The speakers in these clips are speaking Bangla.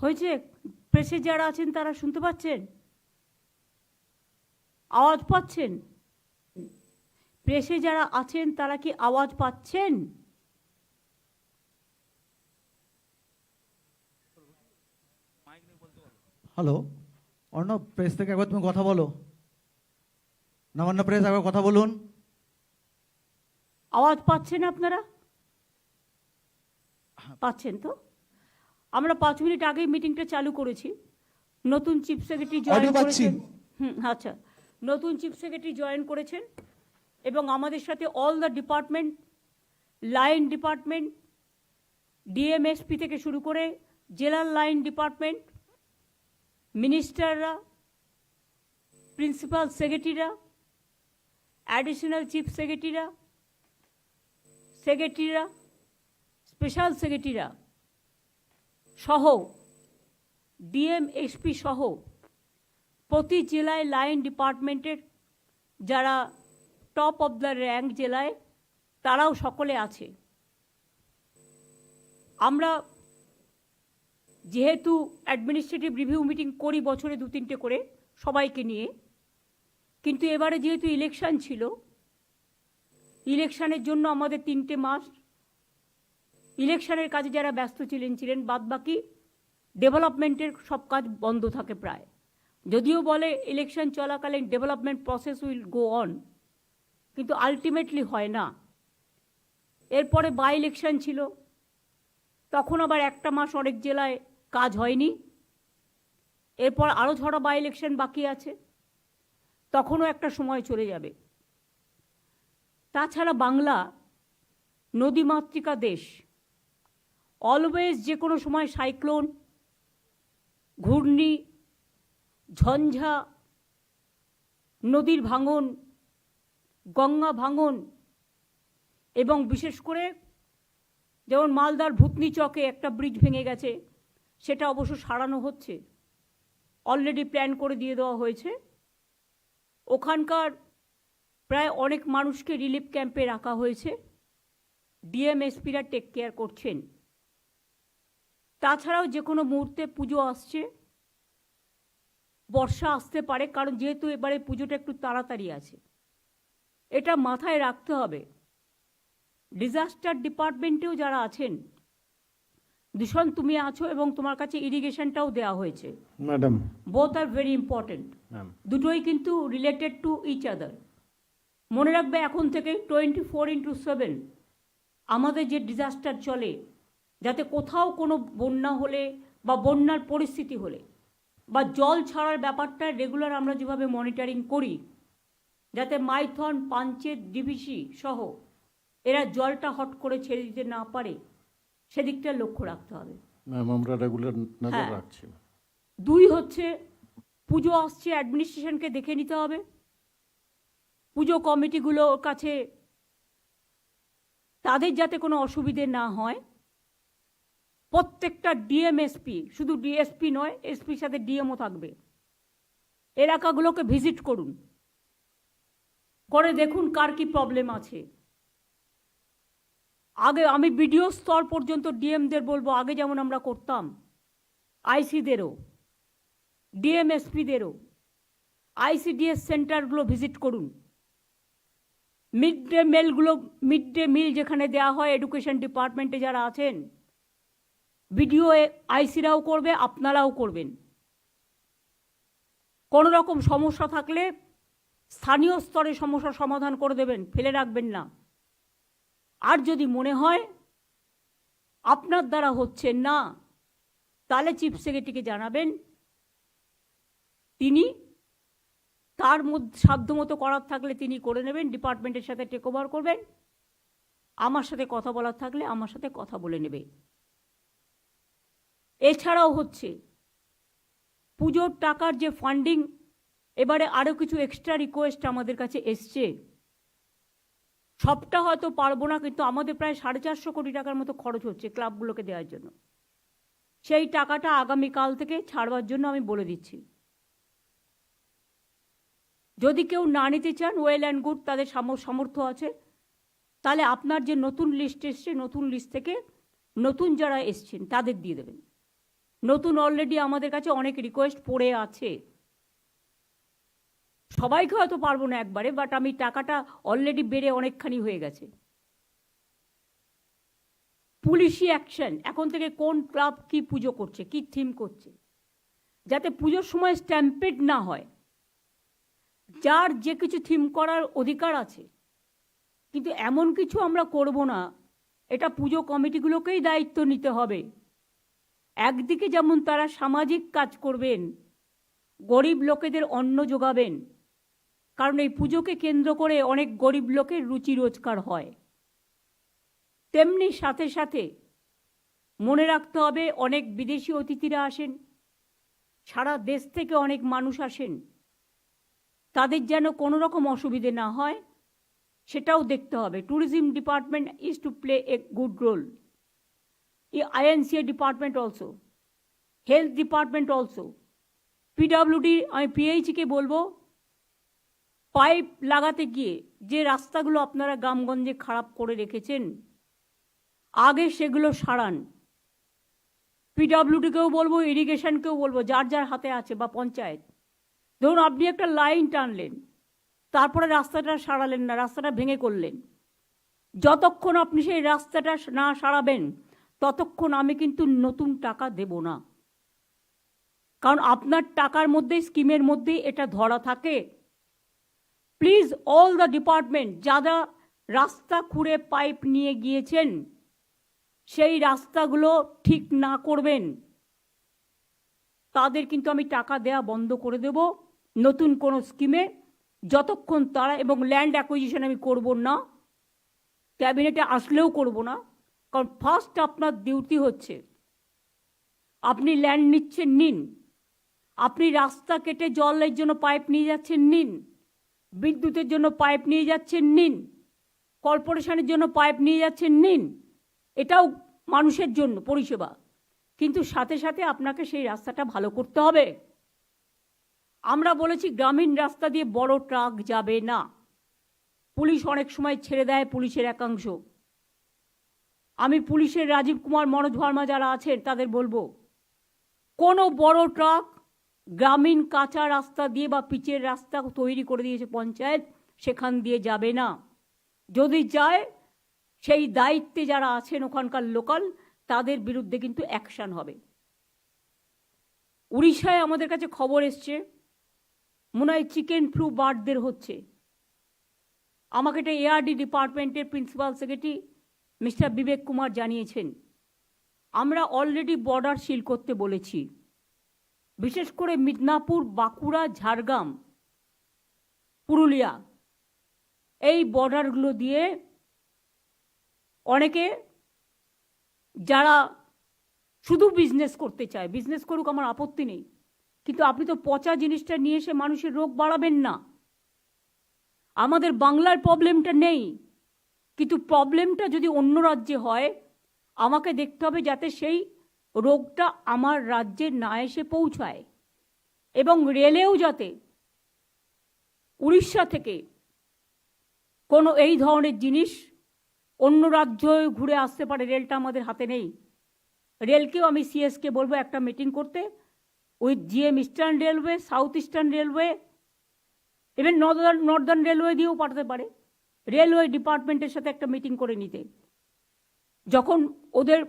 হয়েছে? প্রেসে যারা আছেন তারা শুনতে পাচ্ছেন? আওয়াজ পাচ্ছেন? প্রেসে যারা আছেন তারা কি আওয়াজ পাচ্ছেন? হ্যালো অর্ণব প্রেস থেকে একবার তুমি কথা বলো। নবান্ন প্রেস একবার কথা বলুন। আওয়াজ পাচ্ছেন আপনারা? পাচ্ছেন তো? আমরা পাঁচ মিনিট আগেই মিটিংটা চালু করেছি। নতুন চিফ সেক্রেটারি জয়েন করেছেন। হুম আচ্ছা। নতুন চিফ সেক্রেটারি জয়েন করেছেন এবং আমাদের সাথে all the department line department DMSP থেকে শুরু করে জেলার লাইন ডিপার্টমেন্ট মিনিস্টাররা প্রিন্সিপাল সেক্রেটারিরা অ্যাডিশনাল চিফ সেক্রেটারিরা সেক্রেটারিরা স্পেশাল সেক্রেটারিরা সহ, ডিএম, এসপি সহ প্রতি জেলায় লাইন ডিপার্টমেন্টের যারা টপ অফ দ্য র্যাঙ্ক জেলায়, তারাও সকলে আছে। আমরা যেহেতু অ্যাডমিনিস্ট্রেটিভ রিভিউ মিটিং করি বছরে দু তিনটে করে সবাইকে নিয়ে, কিন্তু এবারে যেহেতু ইলেকশান ছিল, ইলেকশানের জন্য আমাদের তিনটে মাস ইলেকশনের কাজে যারা ব্যস্ত ছিলেন ছিলেন, বাদবাকি ডেভেলপমেন্টের সব কাজ বন্ধ থাকে প্রায়। যদিও বলে ইলেকশন চলাকালীন development process will go on, কিন্তু আলটিমেটলি হয় না। এরপরে বাই ইলেকশন ছিল, তখন আবার একটা মাস অনেক জেলায় কাজ হয়নি। এরপর আরও ছটা বাই ইলেকশন বাকি আছে, তখনও একটা সময় চলে যাবে। তাছাড়া বাংলা নদীমাতৃকা দেশ অলওয়েজ যে কোনো সময় সাইক্লোন, ঘূর্ণি, ঝঞ্ঝা, নদীর ভাঙন, গঙ্গা ভাঙন এবং বিশেষ করে যেমন মালদার ভূতনি চকে একটা ব্রিজ ভেঙে গেছে, সেটা অবশ্য সারানো হচ্ছে। অলরেডি প্ল্যান করে দিয়ে দেওয়া হয়েছে। ওখানকার প্রায় অনেক মানুষকে রিলিফ ক্যাম্পে রাখা হয়েছে। ডিএমএসপিরা টেক কেয়ার করছেন। তাছাড়াও যে কোনো মুহূর্তে পুজো আসছে বর্ষা আসতে পারে কারণ যেহেতু এবারে পুজোটা একটু তাড়াতাড়ি আছে। এটা মাথায় রাখতে হবে। ডিজাস্টার ডিপার্টমেন্টেও যারা আছেন দূষণ তুমি আছো এবং তোমার কাছে ইরিগেশনটাও দেওয়া হয়েছে। Madam. Both are very important দুটোই কিন্তু রিলেটেড টু ইচ আদার মনে রাখবে এখন থেকে টোয়েন্টি ফোর ইন্টু সেভেন আমাদের যে ডিজাস্টার চলে যাতে কোথাও কোনো বন্যা হলে বা বন্যার পরিস্থিতি হলে বা জল ছাড়ার ব্যাপারটা রেগুলার আমরা যেভাবে মনিটরিং করি যাতে মাইথন পাঞ্চেত ডিভিসি সহ এরা জলটা হট করে ছেড়ে দিতে না পারে সেদিকটা লক্ষ্য রাখতে হবে। আমরা রেগুলার নজর হ্যাঁ। রাখছি। দুই হচ্ছে পুজো আসছে অ্যাডমিনিস্ট্রেশনকে দেখে নিতে হবে। পুজো কমিটিগুলোর কাছে তাদের যাতে কোনো অসুবিধে না হয়। প্রত্যেকটা ডিএমএসপি শুধু ডিএসপি নয় এসপির সাথে ডিএমও থাকবে। এলাকাগুলোকে ভিজিট করুন। করে দেখুন কার কি প্রবলেম আছে। আগে আমি বিডিও স্তর পর্যন্ত ডিএমদের বলব, আগে যেমন আমরা করতাম আইসিদেরও ডিএমএসপিদেরও আইসিডিএস সেন্টারগুলো ভিজিট করুন। মিড ডে মিলগুলো মিড ডে মিল যেখানে দেওয়া হয় এডুকেশন ডিপার্টমেন্টে যারা আছেন বিডিও আইসিরাও করবে, আপনারাও করবেন। কোনো রকম সমস্যা থাকলে স্থানীয় স্তরে সমস্যার সমাধান করে দেবেন, ফেলে রাখবেন না। আর যদি মনে হয় আপনার দ্বারা হচ্ছে না, তাহলে চিফ সেক্রেটারিকে জানাবেন। তিনি তার মধ্যে, সাধ্যমতো করার থাকলে তিনি করে নেবেন, ডিপার্টমেন্টের সাথে টেক ওভার করবেন। আমার সাথে কথা বলার থাকলে আমার সাথে কথা বলে নেবে। এছাড়াও হচ্ছে পুজোর টাকার যে ফান্ডিং এবারে আরও কিছু এক্সট্রা রিকোয়েস্ট আমাদের কাছে এসছে। সবটা হয়তো পারব না, কিন্তু আমাদের প্রায় সাড়ে চারশো কোটি টাকার মতো খরচ হচ্ছে ক্লাবগুলোকে দেওয়ার জন্য। সেই টাকাটা আগামীকাল থেকে ছাড়বার জন্য আমি বলে দিচ্ছি। যদি কেউ না নিতে চান ওয়েল অ্যান্ড গুড তাদের সাম- সামর্থ্য আছে। তাহলে আপনার যে নতুন লিস্ট এসছে, নতুন লিস্ট থেকে নতুন যারা এসছেন, তাদের দিয়ে দেবেন। নতুন অলরেডি আমাদের কাছে অনেক রিকোয়েস্ট পড়ে আছে। সবাইকে হয়তো পারব না একবারে বাট আমি টাকাটা অলরেডি বেড়ে অনেকখানি হয়ে গেছে। পুলিশি অ্যাকশন এখন থেকে কোন ক্লাব কি পুজো করছে, কি থিম করছে, যাতে পুজোর সময় স্ট্যাম্পেড না হয়। যার যে কিছু থিম করার অধিকার আছে, কিন্তু এমন কিছু আমরা করব না, এটা পুজো কমিটিগুলোকেই দায়িত্ব নিতে হবে। একদিকে যেমন তারা সামাজিক কাজ করবেন, গরিব লোকেদের অন্ন যোগাবেন, কারণ এই পুজোকে কেন্দ্র করে অনেক গরিব লোকের রুচি রোজগার হয়। তেমনি সাথে সাথে মনে রাখতে হবে, অনেক বিদেশি অতিথিরা আসেন, সারা দেশ থেকে অনেক মানুষ আসেন, তাদের যেন কোনো রকম অসুবিধে না হয়, সেটাও দেখতে হবে। Tourism department is to play a good role INCA department also health department also PWD আমি পিএইচকে বলব, পাইপ লাগাতে গিয়ে যে রাস্তাগুলো আপনারা গ্রামগঞ্জে খারাপ করে রেখেছেন, আগে সেগুলো সারান। পিডাব্লিউডিকেও বলব ইরিগেশনকেও বলব, যার যার হাতে আছে বা পঞ্চায়েত। ধরুন, আপনি একটা লাইন টানলেন, তারপরে রাস্তাটা সারালেন না, রাস্তাটা ভেঙে করলেন। যতক্ষণ আপনি সেই রাস্তাটা না সারাবেন ততক্ষণ আমি কিন্তু নতুন টাকা দেব না। কারণ আপনার টাকার মধ্যে, স্কিমের মধ্যেই এটা ধরা থাকে। প্লিজ অল দ্য ডিপার্টমেন্ট যারা রাস্তা খুঁড়ে পাইপ নিয়ে গিয়েছেন, সেই রাস্তাগুলো ঠিক না করবেন। তাদের কিন্তু আমি টাকা দেয়া বন্ধ করে দেব নতুন কোনো স্কিমে। যতক্ষণ তারা এবং ল্যান্ড অ্যাকুইজিশন আমি করব না, ক্যাবিনেটে আসলেও করব না। কারণ ফার্স্ট আপনার ডিউটি হচ্ছে, আপনি ল্যান্ড নিচ্ছেন, নিন। আপনি রাস্তা কেটে জলের জন্য পাইপ নিয়ে যাচ্ছেন, নিন। বিদ্যুতের জন্য পাইপ নিয়ে যাচ্ছেন, নিন। কর্পোরেশনের জন্য পাইপ নিয়ে যাচ্ছেন, নিন। এটাও মানুষের জন্য পরিষেবা। কিন্তু সাথে সাথে আপনাকে সেই রাস্তাটা ভালো করতে হবে। আমরা বলেছি গ্রামীণ রাস্তা দিয়ে বড় ট্রাক যাবে না। পুলিশ অনেক সময় ছেড়ে দেয় পুলিশের একাংশ। আমি পুলিশের রাজীব কুমার, মনোজ ভার্মা যারা আছেন তাদের বলব, কোনো বড় ট্রাক গ্রামীণ কাঁচা রাস্তা দিয়ে বা পিচের রাস্তা তৈরি করে দিয়েছে পঞ্চায়েত, সেখান দিয়ে যাবে না। যদি যায়, সেই দায়িত্বে যারা আছেন ওখানকার লোকাল, তাদের বিরুদ্ধে কিন্তু অ্যাকশন হবে। উড়িষ্যায় আমাদের কাছে খবর এসছে, মনে হয় চিকেন ফ্লু বার্ডদের হচ্ছে। আমাকে এটা এআরডি ডিপার্টমেন্টের principal secretary mister Vivek Kumar জানিয়েছেন, আমরা অলরেডি বর্ডার সিল করতে বলেছি। বিশেষ করে মিদনাপুর, বাঁকুড়া, ঝাড়গ্রাম, পুরুলিয়া, এই বর্ডারগুলো দিয়ে অনেকে যারা শুধু বিজনেস করতে চায় বিজনেস করুক আমার আপত্তি নেই, কিন্তু আপনি তো পচা জিনিসটা নিয়ে এসে মানুষের রোগ বাড়াবেন না। আমাদের বাংলার প্রবলেমটা নেই। কিন্তু প্রবলেমটা যদি অন্য রাজ্যে হয়, আমাকে দেখতে হবে যাতে সেই রোগটা আমার রাজ্যে না এসে পৌঁছায়। এবং রেলেও যাতে উড়িষ্যা থেকে কোনো এই ধরনের জিনিস অন্য রাজ্য ঘুরে আসতে পারে, রেলটা আমাদের হাতে নেই। রেলকেও আমি সিএসকে বলব একটা মিটিং করতে, with GM eastern railway, south eastern railway, even northern northern railway দিয়েও পাঠাতে পারে। রেলওয়ে ডিপার্টমেন্টের সাথে একটা মিটিং করে নিতে। যখন ওদের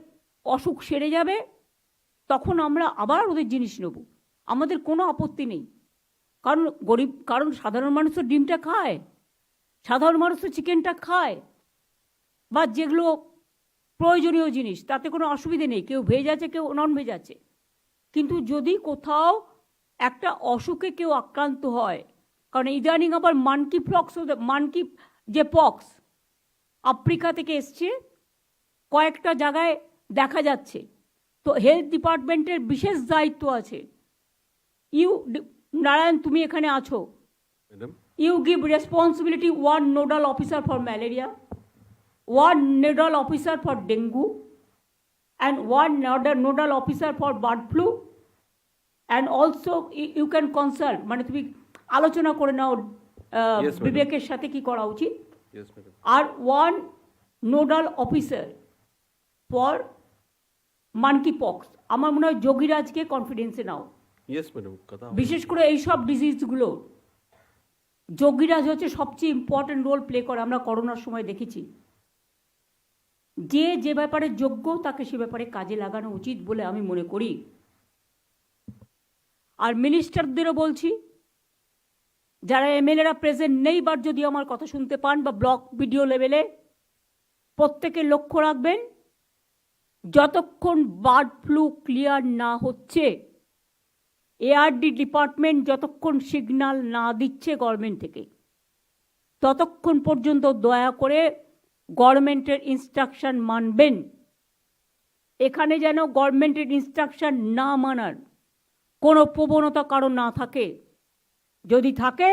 অসুখ সেরে যাবে, তখন আমরা আবার ওদের জিনিস নেব। আমাদের কোনো আপত্তি নেই। কারণ গরিব, কারণ সাধারণ মানুষ তো ডিমটা খায়, সাধারণ মানুষ তো চিকেনটা খায়। বা যেগুলো প্রয়োজনীয় জিনিস, তাতে কোনো অসুবিধে নেই। কেউ ভেজ আছে, কেউ নন ভেজ আছে। কিন্তু যদি কোথাও একটা অসুখে কেউ আক্রান্ত হয়, কারণ ইদানিং আবার মানকি ফ্লক্স মানকি যে পক্স আফ্রিকা থেকে এসছে কয়েকটা জায়গায় দেখা যাচ্ছে। তো হেলথ ডিপার্টমেন্টের বিশেষ দায়িত্ব আছে। ইউ নারায়ণ তুমি এখানে আছো? You give responsibility one nodal officer for malaria one nodal officer for dengue and one nodal nodal officer for bird flu and also you can consult মানে তুমি আলোচনা করে নাও বিবেকের সাথে কি করা উচিত? আর one nodal officer for monkey pox আমার মনে হয় যোগীরাজকে কনফিডেন্সে নাও। বিশেষ করে এইসব ডিজিজগুলো যোগীরাজ হচ্ছে সবচেয়ে ইম্পর্টেন্ট রোল প্লে করে আমরা করোনার সময় দেখেছি। যে যে ব্যাপারে যোগ্য তাকে সে ব্যাপারে কাজে লাগানো উচিত বলে আমি মনে করি। আর মিনিস্টারদেরও বলছি যারা এমএলএরা প্রেজেন্ট নেই বার যদি আমার কথা শুনতে পান বা ব্লক ভিডিও লেভেলে প্রত্যেকে লক্ষ্য রাখবেন, যতক্ষণ বার্ড ফ্লু ক্লিয়ার না হচ্ছে এআরডি ডিপার্টমেন্ট যতক্ষণ সিগন্যাল না দিচ্ছে গভর্নমেন্ট থেকে, ততক্ষণ পর্যন্ত দয়া করে গভর্নমেন্টের ইনস্ট্রাকশন মানবেন। এখানে যেন গভর্নমেন্টের ইনস্ট্রাকশন না মানার কোনো প্রবণতা কারও না থাকে। যদি থাকে,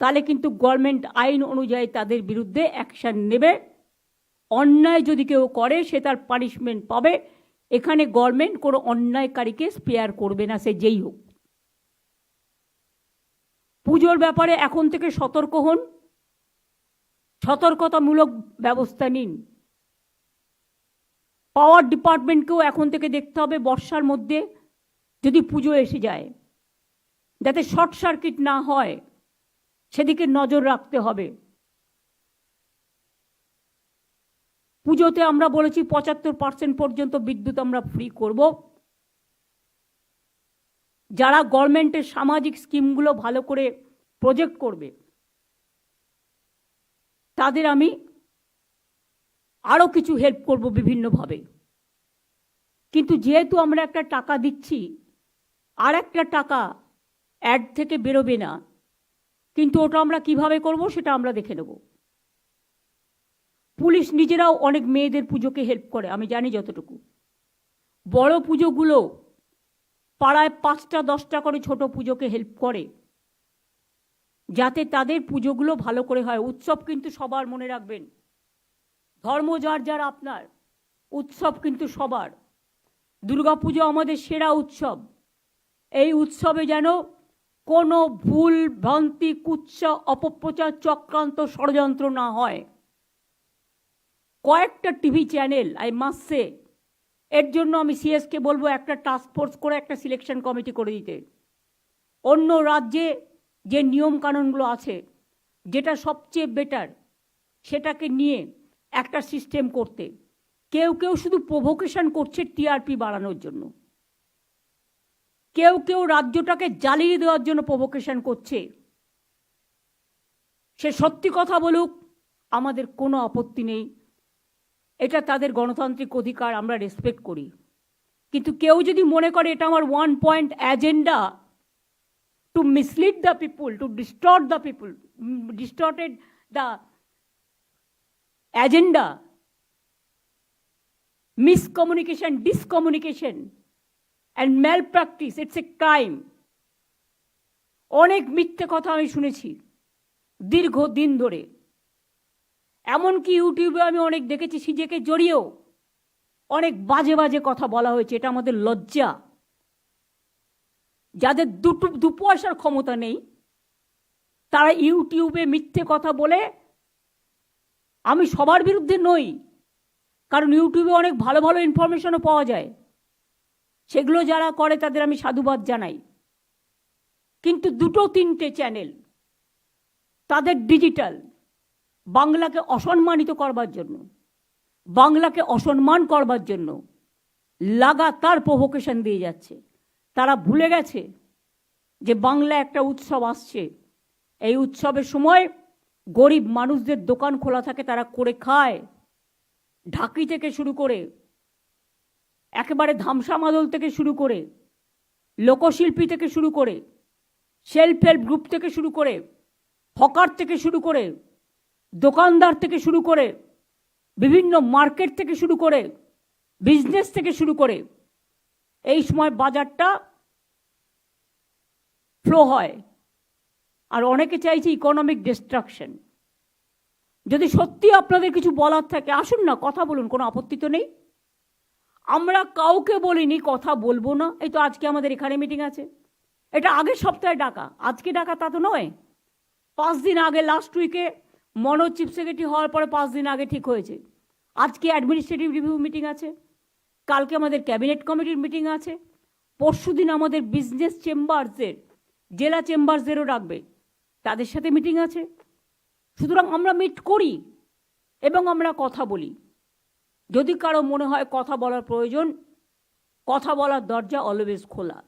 তাহলে কিন্তু গভর্নমেন্ট আইন অনুযায়ী তাদের বিরুদ্ধে অ্যাকশন নেবে। অন্যায় যদি কেউ করে, সে তার পানিশমেন্ট পাবে। এখানে গভর্নমেন্ট কোনো অন্যায়কারীকে স্পেয়ার করবে না, সে যেই হোক। পুজোর ব্যাপারে এখন থেকে সতর্ক হন। সতর্কতামূলক ব্যবস্থা নিন। পাওয়ার ডিপার্টমেন্টকেও এখন থেকে দেখতে হবে বর্ষার মধ্যে, যদি পুজো এসে যায়। যাতে শর্ট সার্কিট না হয়, সেদিকে নজর রাখতে হবে। পুজোতে আমরা বলেছি পঁচাত্তর পার্সেন্ট পর্যন্ত বিদ্যুৎ আমরা ফ্রি করব। যারা গভর্নমেন্টের সামাজিক স্কিমগুলো ভালো করে প্রজেক্ট করবে, তাদের আমি আরও কিছু হেল্প করব বিভিন্নভাবে। কিন্তু যেহেতু আমরা একটা টাকা দিচ্ছি আর একটা টাকা অ্যাড থেকে বেরোবে না। কিন্তু ওটা আমরা কীভাবে করব সেটা আমরা দেখে নেব। পুলিশ নিজেরাও অনেক মেয়েদের পুজোকে হেল্প করে, আমি জানি যতটুকু। বড় পুজোগুলো পাড়ায় পাঁচটা, দশটা করে ছোট পুজোকে হেল্প করে, যাতে তাদের পুজোগুলো ভালো করে হয়। উৎসব কিন্তু সবার মনে রাখবেন। ধর্ম যার যার আপনার, উৎসব কিন্তু সবার। দুর্গাপুজো আমাদের সেরা উৎসব। এই উৎসবে যেন কোনো ভুল, ভ্রান্তি, কুৎসা, অপপ্রচার, চক্রান্ত, ষড়যন্ত্র না হয়। কয়েকটা টিভি চ্যানেল, আই মাসে এর জন্য আমি সিএসকে বলব একটা টাস্ক ফোর্স করে একটা সিলেকশন কমিটি করে দিতে। অন্য রাজ্যে যে নিয়ম কানুনগুলো আছে, যেটা সবচেয়ে বেটার সেটাকে নিয়ে একটা সিস্টেম করতে। কেউ কেউ শুধু প্রভোকেশন করছে টিআরপি বাড়ানোর জন্য। কেউ কেউ রাজ্যটাকে জ্বালিয়ে দেওয়ার জন্য প্রভোকেশন করছে। সে সত্যি কথা বলুক, আমাদের কোনো আপত্তি নেই। এটা তাদের গণতান্ত্রিক অধিকার, আমরা রেসপেক্ট করি। কিন্তু কেউ যদি মনে করে এটা আমার one point agenda to mislead the people to distort the people distorted the agenda miscommunication discommunication and malpractice it's a crime অনেক মিথ্যে কথা আমি শুনেছি দীর্ঘ দিন ধরে। এমনকি ইউটিউবে আমি অনেক দেখেছি সিজেকে জড়িয়েও অনেক বাজে বাজে কথা বলা হয়েছে, এটা আমাদের লজ্জা। যাদের দুটো দু পয়সার ক্ষমতা নেই, তারা ইউটিউবে মিথ্যে কথা বলে আমি সবার বিরুদ্ধে নই, কারণ ইউটিউবে অনেক ভালো ভালো ইনফরমেশনও পাওয়া যায়। সেগুলো যারা করে তাদের আমি সাধুবাদ জানাই। কিন্তু দুটো তিনটে চ্যানেল, তাদের ডিজিটাল, বাংলাকে অসম্মানিত করবার জন্য, বাংলাকে অসম্মান করবার জন্য লাগাতার প্রভোকেশন দিয়ে যাচ্ছে। তারা ভুলে গেছে যে বাংলা একটা উৎসব আসছে। এই উৎসবের সময় গরিব মানুষদের দোকান খোলা থাকে, তারা করে খায়। ঢাকি থেকে শুরু করে একেবারে ধামসা মাদল থেকে শুরু করে, লোকশিল্পী থেকে শুরু করে সেলফ হেল্প গ্রুপ থেকে শুরু করে, হকার থেকে শুরু করে, দোকানদার থেকে শুরু করে, বিভিন্ন মার্কেট থেকে শুরু করে বিজনেস থেকে শুরু করে, এই সময় বাজারটা ফ্লো হয়। আর অনেকে চাইছে ইকোনমিক ডিস্ট্রাকশন যদি সত্যি আপনাদের কিছু বলার থাকে, আসুন না, কথা বলুন, কোনো আপত্তি তো নেই। আমরা কাউকে বলিনি কথা বলব না। এই তো আজকে আমাদের এখানে মিটিং আছে। এটা আগের সপ্তাহে ডাকা, আজকে ডাকা তা তো নয়। পাঁচ দিন আগে লাস্ট উইকে মনোজ চিফ সেক্রেটারি হওয়ার পরে পাঁচ দিন আগে ঠিক হয়েছে। আজকে অ্যাডমিনিস্ট্রেটিভ রিভিউ মিটিং আছে। কালকে আমাদের ক্যাবিনেট কমিটির মিটিং আছে। পরশুদিন আমাদের বিজনেস চেম্বারসের জেলা চেম্বারসদেরও রাখবে তাদের সাথে মিটিং আছে। সুতরাং আমরা মিট করি এবং আমরা কথা বলি। যদি কারও মনে হয় কথা বলার প্রয়োজন কথা বলার দরজা অলওয়েজ খোলা।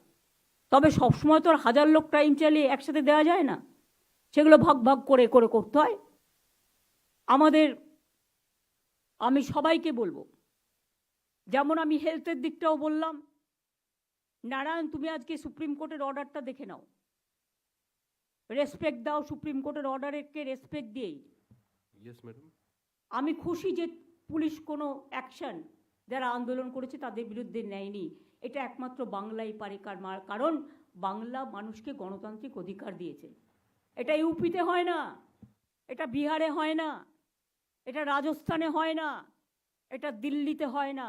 তবে সবসময় তো আর হাজার লোক টাইম চালিয়ে একসাথে দেওয়া যায় না। সেগুলো ভাগ ভাগ করে করে করতে হয়। আমাদের আমি সবাইকে বলব যেমন আমি হেলথের দিকটাও বললাম নারায়ণ তুমি আজকে সুপ্রিম কোর্টের অর্ডারটা দেখে নাও। রেসপেক্ট দাও সুপ্রিম কোর্টের অর্ডারকে রেসপেক্ট দিয়েই। আমি খুশি যে পুলিশ কোনো অ্যাকশন যারা আন্দোলন করেছে তাদের বিরুদ্ধে নেয়নি। এটা একমাত্র বাংলাই পারে কারণ বাংলা মানুষকে গণতান্ত্রিক অধিকার দিয়েছে। এটা ইউপিতে হয় না, এটা বিহারে হয় না, এটা রাজস্থানে হয় না, এটা দিল্লিতে হয় না।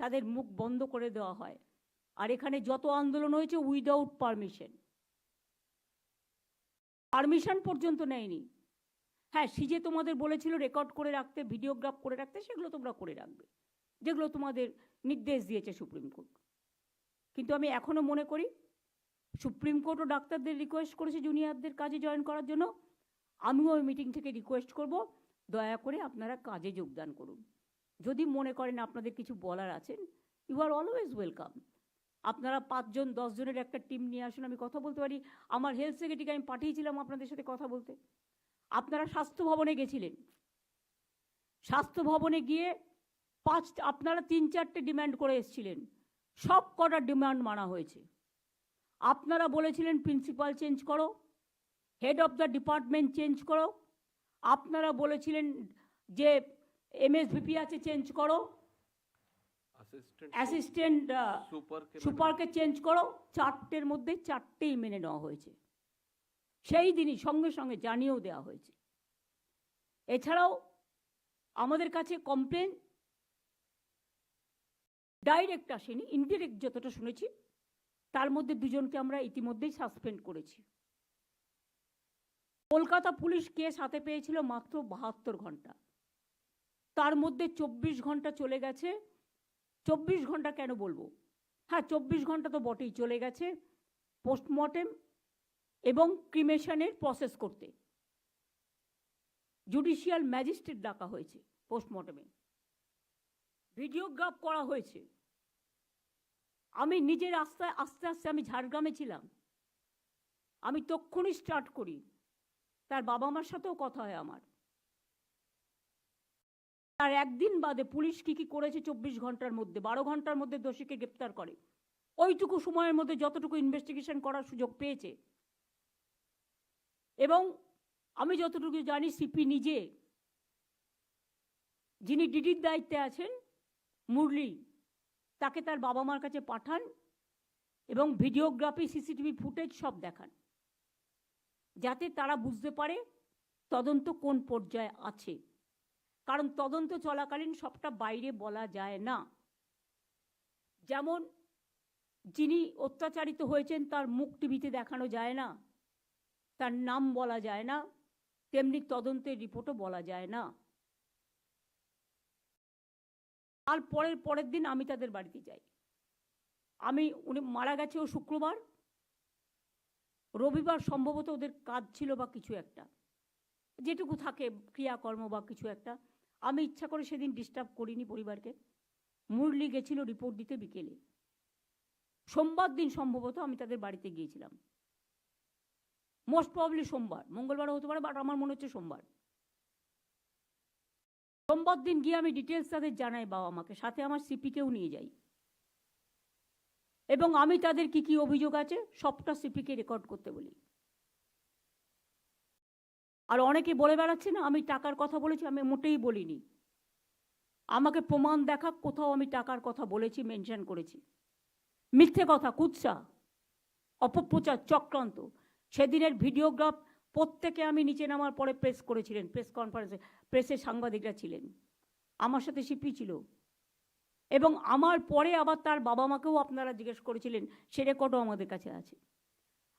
তাদের মুখ বন্ধ করে দেওয়া হয়। আর এখানে যত আন্দোলন হয়েছে উইদাউট পারমিশন পারমিশন পর্যন্ত নেয়নি। হ্যাঁ সিজে তোমাদের বলেছিল রেকর্ড করে রাখতে ভিডিওগ্রাফ করে রাখতে, সেগুলো তোমরা করে রাখবে। যেগুলো তোমাদের নির্দেশ দিয়েছে সুপ্রিম কোর্ট। কিন্তু আমি এখনও মনে করি, সুপ্রিম কোর্টও ডাক্তারদের রিকোয়েস্ট করেছে জুনিয়রদের কাজে জয়েন করার জন্য। আমিও ওই মিটিং থেকে রিকোয়েস্ট করব। দয়া করে আপনারা কাজে যোগদান করুন। যদি মনে করেন আপনাদের কিছু বলার আছেন ইউ আর অলওয়েজ ওয়েলকাম আপনারা পাঁচজন, দশজনের একটা টিম নিয়ে আসুন, আমি কথা বলতে পারি। আমার হেলথ সেক্রেটারিকে আমি পাঠিয়েছিলাম আপনাদের সাথে কথা বলতে। আপনারা স্বাস্থ্য ভবনে গেছিলেন। স্বাস্থ্য ভবনে গিয়ে পাঁচ আপনারা তিন চারটে ডিমান্ড করে এসেছিলেন। সব কটা ডিমান্ড মানা হয়েছে। আপনারা বলেছিলেন প্রিন্সিপাল চেঞ্জ করো head of the department change করো। আপনারা বলেছিলেন যে এমএসভিপি আছে চেঞ্জ করো। অ্যাসিস্ট্যান্ট. সুপারকে চেঞ্জ করো। চারটের মধ্যে চারটেই মেনে নেওয়া হয়েছে। সেই দিনই সঙ্গে সঙ্গে জানিয়েও দেওয়া হয়েছে। এছাড়াও আমাদের কাছে কমপ্লেন ডাইরেক্ট আসেনি ইনডিরেক্ট যতটা শুনেছি, তার মধ্যে দুজনকে আমরা ইতিমধ্যেই সাসপেন্ড করেছি। কলকাতা পুলিশ কেস হাতে পেয়েছিল মাত্র বাহাত্তর ঘণ্টা। তার মধ্যে চব্বিশ ঘণ্টা চলে গেছে। চব্বিশ ঘণ্টা কেন বলব? হ্যাঁ চব্বিশ ঘণ্টা তো বটেই, চলে গেছে। পোস্টমর্টেম এবং ক্রিমেশনের প্রসেস করতে। জুডিশিয়াল ম্যাজিস্ট্রেট ডাকা হয়েছে পোস্টমর্টেমে ভিডিওগ্রাফ করা হয়েছে। আমি নিজের আস্তে আস্তে আস্তে আমি ঝাড়গ্রামে ছিলাম। আমি তক্ষুনি স্টার্ট করি। তার বাবা মার সাথেও কথা হয় আমার। তার একদিন বাদে পুলিশ কি কি করেছে চব্বিশ ঘণ্টার মধ্যে, বারো ঘণ্টার মধ্যে দোষীকে গ্রেপ্তার করে। ওইটুকু সময়ের মধ্যে যতটুকু ইনভেস্টিগেশন করার সুযোগ পেয়েছে এবং আমি যতটুকু জানি সিপি নিজে যিনি ডিডির দায়িত্বে আছেন, মুরলি, তাকে তার বাবা মার কাছে পাঠান এবং ভিডিওগ্রাফি, সিসিটিভি ফুটেজ সব দেখান, যাতে তারা বুঝতে পারে তদন্ত কোন পর্যায়ে আছে। কারণ তদন্ত চলাকালীন সবটা বাইরে বলা যায় না। যেমন যিনি অত্যাচারিত হয়েছেন, তার মুখ টিভিতে দেখানো যায় না। তার নাম বলা যায় না, তেমনি তদন্তের রিপোর্টও বলা যায় না। আর পরের পরের দিন আমি তাদের বাড়িতে যাই। আমি, উনি মারা গেছে ও শুক্রবার। রবিবার সম্ভবত ওদের কাজ ছিল বা কিছু একটা। যেটুকু থাকে ক্রিয়াকর্ম বা কিছু একটা। আমি ইচ্ছা করে সেদিন ডিস্টার্ব করিনি পরিবারকে। মুরলি গেছিল রিপোর্ট দিতে বিকেলে। সোমবার দিন সম্ভবত আমি তাদের বাড়িতে গিয়েছিলাম। মোস্ট প্রবলি সোমবার। মঙ্গলবারও হতে পারে বাট আমার মনে হচ্ছে সোমবার। সোমবার দিন গিয়ে আমি ডিটেলস তাদের জানাই বাবা মাকে। সাথে আমার সিপিকেও নিয়ে যাই। এবং আমি তাদের কি কি অভিযোগ আছে, সবটা সিপিকে রেকর্ড করতে বলি। আর অনেকে বলে বেড়াচ্ছে না, আমি টাকার কথা বলেছি, আমি মোটেই বলিনি। আমাকে প্রমাণ দেখা, কোথাও আমি টাকার কথা বলেছি মেনশন করেছি। মিথ্যে কথা, কুৎসা, অপপ্রচার, চক্রান্ত। সেদিনের ভিডিওগ্রাফ প্রত্যেকে আমি নিচে নামার পরে প্রেস করেছিলেন, প্রেস কনফারেন্সে। প্রেসের সাংবাদিকরা ছিলেন। আমার সাথে সিপি ছিল। এবং আমার পরে আবার তার বাবা মাকেও আপনারা জিজ্ঞেস করেছিলেন, সে রেকর্ডও আমাদের কাছে আছে।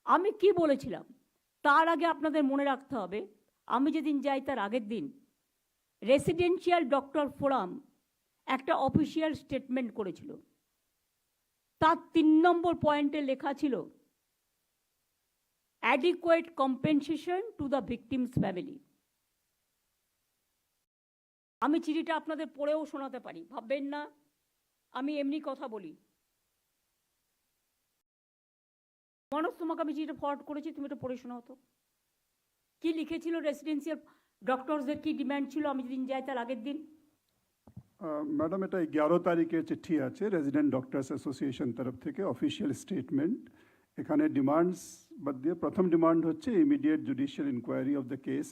আমি কি বলেছিলাম? তার আগে আপনাদের মনে রাখতে হবে, আমি যেদিন যাই তার আগের দিন, রেসিডেন্সিয়াল ডক্টর ফোরাম একটা অফিসিয়াল স্টেটমেন্ট করেছিল। তার তিন নম্বর পয়েন্টে লেখা ছিল adequate compensation to the victims family আমি চিঠিটা আপনাদের পড়েও শোনাতে পারি, ভাববেন না। আমি এমনি কথা বলি। মানুষ তোমাকে আমি চিঠিটা ফরওয়ার্ড করেছি, তুমি এটা পড়ে শোনাও তো। কি লিখেছিল রেসিডেন্সিয়াল ডক্টরসদের কি ডিমান্ড ছিল? আমি যেদিন যাই তার আগের দিন। ম্যাডাম, এটা এগারো তারিখের চিঠি আছে রেজিডেন্ট ডক্টরস অ্যাসোসিয়েশন তরফ থেকে অফিসিয়াল স্টেটমেন্ট এখানে ডিমান্ডস বাদ দিয়ে প্রথম ডিমান্ড হচ্ছে immediate judicial inquiry of the case